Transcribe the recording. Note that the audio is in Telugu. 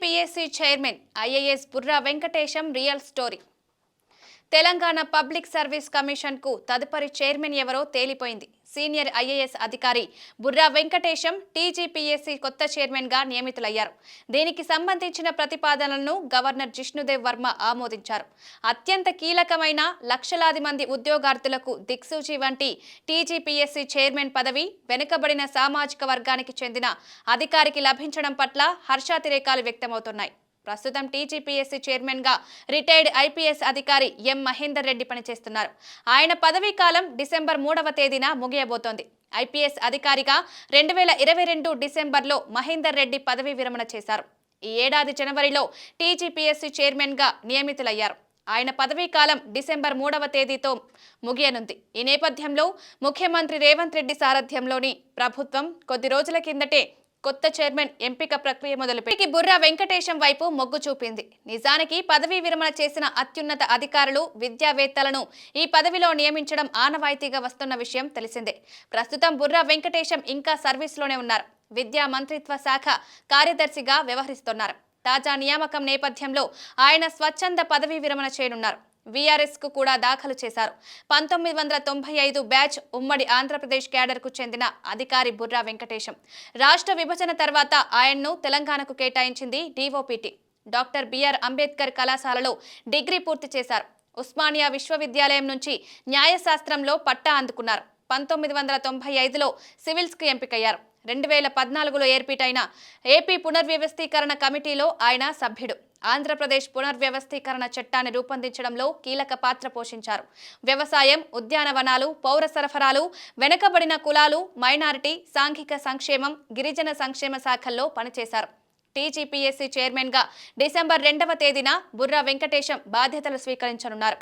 TGPSC chairman IAS Burra Venkatesham real story. Telangana public service కమిషన్కు తదుపరి చైర్మన్ ఎవరో తేలిపోయింది. సీనియర్ ఐఏఎస్ అధికారి బుర్రా వెంకటేశం టీజీపీఎస్సీ కొత్త చైర్మన్గా నియమితులయ్యారు. దీనికి సంబంధించిన ప్రతిపాదనలను గవర్నర్ జిష్ణుదేవ్ వర్మ ఆమోదించారు. అత్యంత కీలకమైన లక్షలాది మంది ఉద్యోగార్థులకు దిక్సూచి వంటి టీజీపీఎస్సీ చైర్మన్ పదవి వెనుకబడిన సామాజిక వర్గానికి చెందిన అధికారికి లభించడం పట్ల హర్షాతిరేకాలు వ్యక్తమవుతున్నాయి. ప్రస్తుతం టీజీపీఎస్సీ చైర్మన్గా రిటైర్డ్ ఐపీఎస్ అధికారి ఎం మహేందర్ రెడ్డి పనిచేస్తున్నారు. ఆయన పదవీ కాలం డిసెంబర్ మూడవ తేదీన ముగియబోతోంది. ఐపీఎస్ అధికారిగా రెండు వేల ఇరవై రెండు డిసెంబర్లో మహేందర్ రెడ్డి పదవీ విరమణ చేశారు. ఈ ఏడాది జనవరిలో టీజీపీఎస్సీ చైర్మన్గా నియమితులయ్యారు. ఆయన పదవీ కాలం డిసెంబర్ మూడవ తేదీతో ముగియనుంది. ఈ నేపథ్యంలో ముఖ్యమంత్రి రేవంత్ రెడ్డి సారథ్యంలోని ప్రభుత్వం కొద్ది రోజుల కిందటే కొత్త చైర్మన్ ఎంపిక ప్రక్రియ మొదలుపెట్టి బుర్రా వెంకటేశం వైపు మొగ్గు చూపింది. నిజానికి పదవీ విరమణ చేసిన అత్యున్నత అధికారులు విద్యావేత్తలను ఈ పదవిలో నియమించడం ఆనవాయితీగా వస్తున్న విషయం తెలిసిందే. ప్రస్తుతం బుర్రా వెంకటేశం ఇంకా సర్వీస్లోనే ఉన్నారు. విద్యా మంత్రిత్వ శాఖ కార్యదర్శిగా వ్యవహరిస్తున్నారు. తాజా నియామకం నేపథ్యంలో ఆయన స్వచ్ఛంద పదవీ విరమణ చేయనున్నారు. వీఆర్ఎస్కు కూడా దాఖలు చేశారు. పంతొమ్మిది వందల తొంభై ఐదు బ్యాచ్ ఉమ్మడి ఆంధ్రప్రదేశ్ క్యాడర్కు చెందిన అధికారి బుర్రా వెంకటేశం. రాష్ట్ర విభజన తర్వాత ఆయన్ను తెలంగాణకు కేటాయించింది డిఓపిటి డాక్టర్ బిఆర్ అంబేద్కర్ కళాశాలలో డిగ్రీ పూర్తి చేశారు. ఉస్మానియా విశ్వవిద్యాలయం నుంచి న్యాయశాస్త్రంలో పట్టా అందుకున్నారు. పంతొమ్మిది వందల తొంభై ఐదులో సివిల్స్కు ఎంపికయ్యారు. రెండు వేల పద్నాలుగులో ఏర్పాటైన ఏపీ పునర్వ్యవస్థీకరణ కమిటీలో ఆయన సభ్యుడు. ఆంధ్రప్రదేశ్ పునర్వ్యవస్థీకరణ చట్టాన్ని రూపొందించడంలో కీలక పాత్ర పోషించారు. వ్యవసాయం ఉద్యానవనాలు పౌర సరఫరాలు వెనుకబడిన కులాలు మైనారిటీ సాంఘిక సంక్షేమం గిరిజన సంక్షేమ శాఖల్లో పనిచేశారు. టీజీపీఎస్సీ చైర్మన్గా డిసెంబర్ రెండవ తేదీన బుర్రా వెంకటేశం బాధ్యతలు స్వీకరించనున్నారు.